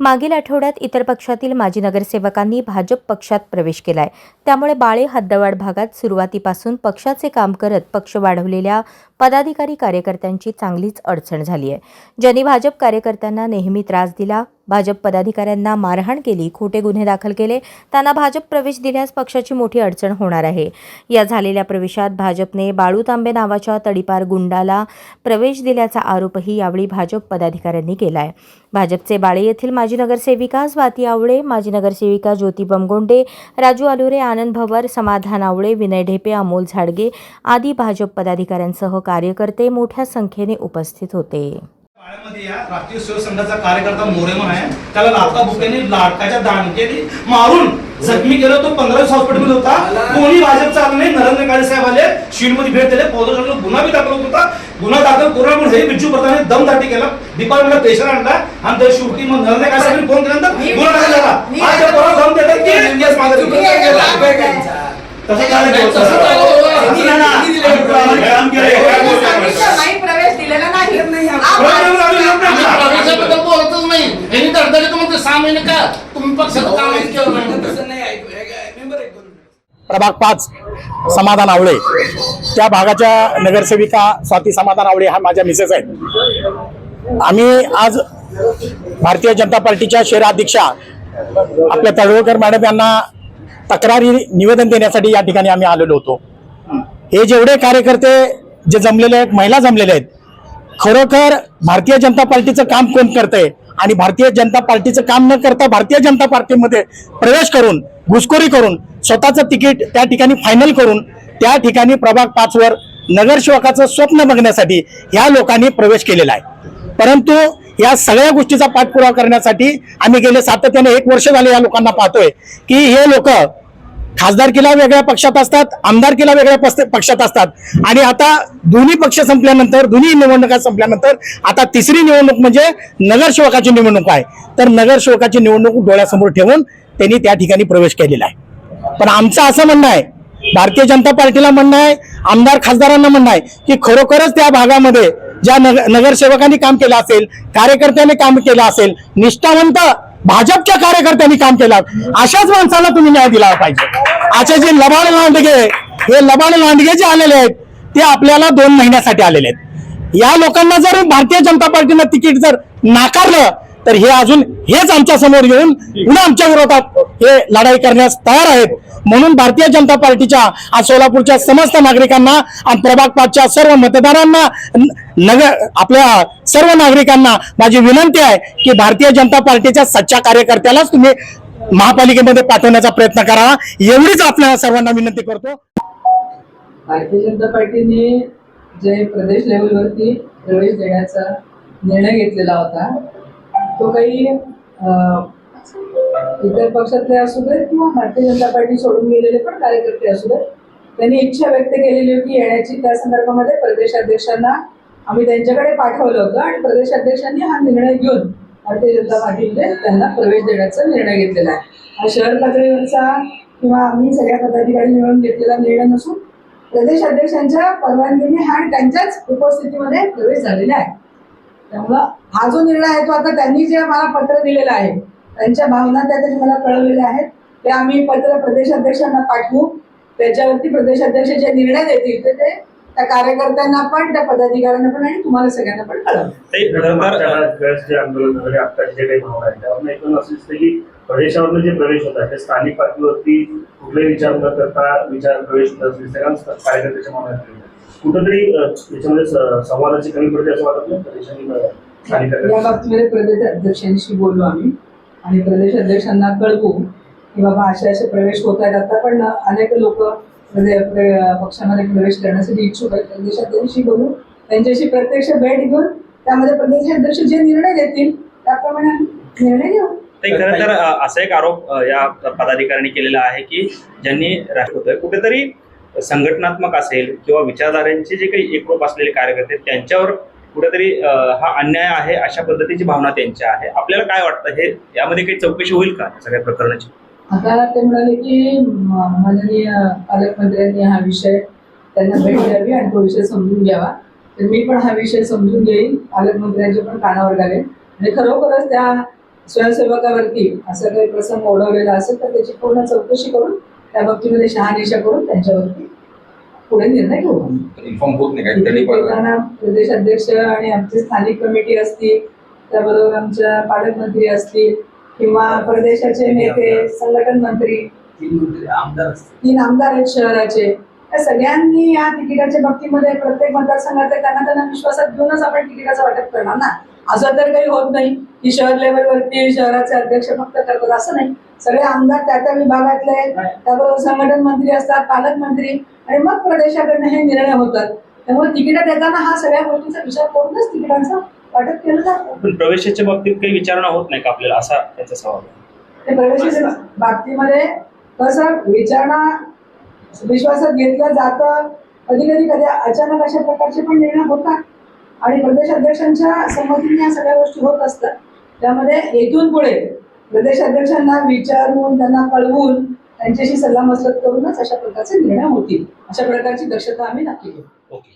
मागील आठवड्यात इतर पक्षातील माजी नगरसेवकांनी भाजप पक्षात प्रवेश केलाय. त्यामुळे बाळे हद्दवाड भागात सुरुवातीपासून पक्षाचे काम करत पक्ष वाढवलेल्या पदाधिकारी कार्यकर्त्यांची चांगलीच अडचण झाली आहे ज्यांनी भाजप कार्यकर्त्यांना नेहमी त्रास दिला भाजप पदाधिकाऱ्यांना मारहाण केली खोटे गुन्हे दाखल केले त्यांना भाजप प्रवेश दिल्यास पक्षाची मोठी अडचण होणार आहे. या झालेल्या प्रवेशात भाजपने बाळू तांबे नावाच्या तडीपार गुंडाला प्रवेश दिल्याचा आरोपही यावेळी भाजप पदाधिकाऱ्यांनी केला आहे भाजपचे बाळे येथील माजी नगरसेविका स्वाती आवळे माजी नगरसेविका ज्योती बमगोंडे राजू आलुरे आनंद भवर समाधान आवळे विनय ढेपे अमोल झाडगे आदी भाजप पदाधिकाऱ्यांसह कार्यकर्ते मोठ्या संख्येने उपस्थित होते. पाण्यामध्ये या राष्ट्रीय शिवसंघाचा कार्यकर्ता मोरेमन आहे. त्याला लाका बुकेने लाडकाच्या दांडकेने मारून जखमी केलं. तो पंधरा दिवस हॉस्पिटलमध्ये होता. कोणी भाजपचा आला नाही नरेंद्र काळे साहेब आले शीडमध्ये भेट दिले पौधशाला गुन्हा बी दाखल होत गुन्हा दाखल करून हे बिच्चू प्रधाने दमदाटी केला. डिपार्टमेंटला प्रेशर आणला. आणि त्या शेवटी मग नरेंद्र काळे साहेबांनी फोन केल्यानंतर गुन्हा दाखल झाला. आज त्या पोराला दम देतात की तसं झालं होतं. तसं नाही ना. आम्ही काम केलंय. काय बोलताय? नाही प्रवेश दिलेला नाही बरोबर आहे, आम्ही लोक नाही आम्ही म्हणणार. प्रवेशाबद्दल बोलतच नाही यांनी धडधडीत म्हणते सहा महिने का तुम्ही पक्षाचं कामच केलं नाही प्रभाग पाच समाधान आवळे. त्या भागाच्या नगरसेविका स्वाती समाधान आवळे हा माझ्या मिसेस आहेत. आम्ही आज भारतीय जनता पार्टीच्या शहराध्यक्षा आपल्या तळवळकर मॅडम यांना तक्रारी निवेदन देण्यासाठी या ठिकाणी आम्ही आलेलो होतो. हे जेवढे कार्यकर्ते जे जमलेले आहेत महिला जमलेले आहेत खरोखर भारतीय जनता पार्टीचं काम कोण करतंय? आणि भारतीय जनता पार्टीचं काम न करता भारतीय जनता पार्टीमध्ये प्रवेश करून घुसखोरी करून स्वतःचं तिकीट त्या ठिकाणी फायनल करून त्या ठिकाणी प्रभाग पाचवर नगरसेवकाचं स्वप्न बघण्यासाठी ह्या लोकांनी प्रवेश केलेला आहे. परंतु या सगळ्या गोष्टीचा पाठपुरावा करण्यासाठी आम्ही गेले सातत्याने एक वर्ष झाले या लोकांना पाहतोय की हे लोक खासदारकीला वेगळ्या पक्षात असतात आमदारकीला वेगळ्या पक्षात असतात. आणि आता दोन्ही पक्ष संपल्यानंतर दोन्ही निवडणुका संपल्यानंतर आता तिसरी निवडणूक म्हणजे नगरसेवकाची निवडणूक आहे. तर नगरसेवकाची निवडणूक डोळ्यासमोर ठेवून त्यांनी त्या ठिकाणी प्रवेश केलेला आहे. पण आमचं असं म्हणणं आहे भारतीय जनता पार्टीला म्हणणं आहे आमदार खासदारांना म्हणणं आहे की खरोखरच त्या भागामध्ये ज्या नगर नगरसेवकांनी काम केलं असेल कार्यकर्त्यांनी काम केलं असेल निष्ठावंत भाजपच्या कार्यकर्त्यांनी काम केलं. अशाच माणसाला तुम्ही न्याय दिला पाहिजे. असे जे लबाड लांडगे हे लबाड लांडगे जे आलेले आहेत ते आपल्याला दोन महिन्यासाठी आलेले आहेत. या लोकांना जर भारतीय जनता पार्टीनं तिकीट जर नाकारलं तर हे अजून हेच आमच्यासमोर येऊन पुन्हा आमच्या विरोधात हे लढाई करण्यास तयार आहेत. म्हणून भारतीय जनता पार्टीच्या आज सोलापूरच्या समस्त नागरिकांना आणि प्रभाग पाचच्या सर्व मतदारांना नगर आपल्या सर्व नागरिकांना माझी विनंती आहे की भारतीय जनता पार्टीच्या सच्च्या कार्यकर्त्यालाच तुम्ही महापालिकेमध्ये पाठवण्याचा प्रयत्न करा. एवढीच आपल्या सर्वांना विनंती करतो. भारतीय जनता पार्टीने जे प्रदेश लेवलवरती प्रवेश देण्याचा निर्णय घेतलेला होता तो काही इतर पक्षातले असू देत किंवा भारतीय जनता पार्टी सोडून गेलेले पण कार्यकर्ते असू देत त्यांनी इच्छा व्यक्त केलेली होती येण्याची. त्या संदर्भामध्ये प्रदेशाध्यक्षांना आम्ही त्यांच्याकडे पाठवलं होतं आणि प्रदेशाध्यक्षांनी हा निर्णय घेऊन भारतीय जनता पार्टीमध्ये त्यांना प्रवेश देण्याचा निर्णय घेतलेला आहे. हा शहर पातळीवरचा किंवा आम्ही सगळ्या पदाधिकारी मिळून घेतलेला निर्णय नसून प्रदेश अध्यक्षांच्या परवानगीने हा त्यांच्याच उपस्थितीमध्ये प्रवेश झालेला आहे. त्यामुळं हा जो निर्णय आहे तो आता त्यांनी जे मला पत्र दिलेलं आहे त्यांच्या भावना त्या त्यांनी मला कळवलेल्या आहेत. ते आम्ही पत्र प्रदेशाध्यक्षांना पाठवू. त्याच्यावरती प्रदेशाध्यक्ष जे निर्णय देतील ते ते त्या कार्यकर्त्यांना पण त्या पदाधिकाऱ्यांना पण आणि तुम्हाला सगळ्यांना पण वेळेस जे प्रवेश होतात ते स्थानिक पातळीवरती कुठले विचार न करता विचार प्रवेश कार्यकर्त्याच्या मनात. कुठंतरी याच्यामध्ये संवादाची कमी पडते असं वाटत नाही? प्रदेशांनी या बाबतीमध्ये प्रदेश अध्यक्षांशी बोलू आम्ही. आणि प्रदेश अध्यक्षांना कळवू की बाबा असे असे प्रवेश होत आहेत आता पण अनेक लोक म्हणजे पक्षामध्ये प्रवेश करण्यासाठी इच्छुक आहेत. प्रदेशाध्यक्षांशी बोलू. त्यांच्याशी प्रत्यक्ष भेट घेऊन त्यामध्ये प्रदेशाध्यक्ष जे निर्णय देतील त्याप्रमाणे निर्णय घेऊ. खरं तर असा एक आरोप या पदाधिकाऱ्यांनी केलेला आहे की ज्यांनी राष्ट्र होतोय. कुठेतरी संघटनात्मक असेल किंवा विचारधारांचे जे काही एकरूप असलेले कार्यकर्ते त्यांच्यावर कुठेतरी हा अन्याय आहे अशा पद्धतीची भावना त्यांच्या आहे. आपल्याला काय वाटतं? हे यामध्ये काही चौकशी होईल का या सगळ्या प्रकरणाची? आता ते म्हणाले की माननीय पालकमंत्र्यांनी हा विषय त्यांना भेट द्यावी आणि तो विषय समजून घ्यावा. तर मी पण हा विषय समजून घेईन. पालकमंत्र्यांच्या पण कानावर घालेन आणि खरोखरच त्या स्वयंसेवकावरती असा काही प्रसंग ओढवलेला असेल तर त्याची पूर्ण चौकशी करून त्या बाबतीमध्ये शहानिशा करून त्यांच्यावरती पुढे निर्णय घेऊ इन्फॉर्म होत नाही काही प्रदेश अध्यक्ष आणि आमची स्थानिक कमिटी असतील त्याबरोबर आमच्या पालकमंत्री असतील किंवा प्रदेशाचे नेते संघटन मंत्री. तीन आमदार आहेत शहराचे. या सगळ्यांनी या तिकिटाच्या बाबतीमध्ये प्रत्येक मतदारसंघात त्यांना त्यांना विश्वासात घेऊनच आपण तिकिटाचं वाटप करणार ना? असं तर काही होत नाही. की शहर लेवलवरती शहराचे अध्यक्ष फक्त करतात असं नाही. सगळे आमदार त्या त्या विभागातले त्याबरोबर संघटन मंत्री असतात पालकमंत्री आणि मग प्रदेशाकडनं हे निर्णय होतात. त्यामुळे तिकीट देताना हा सगळ्या गोष्टीचा विचार करूनच तिकिटांचं वाटप केलं जातं. प्रवेशाच्या बाबतीत काही विचारणा होत नाही का आपल्याला? असा त्याचा सवाल. ते प्रवेशाच्या बाबतीमध्ये कसं विचारणा विश्वासात घेतलं जातं. कधी कधी कधी अचानक अशा प्रकारचे पण निर्णय होतात. आणि प्रदेशाध्यक्षांच्या संमतीने या सगळ्या गोष्टी होत असतात. त्यामध्ये येथून पुढे प्रदेशाध्यक्षांना विचारून त्यांना कळवून त्यांच्याशी सल्लामसलत करूनच अशा प्रकारचे निर्णय होतील. अशा प्रकारची दक्षता आम्ही नक्की घेऊ. ओके.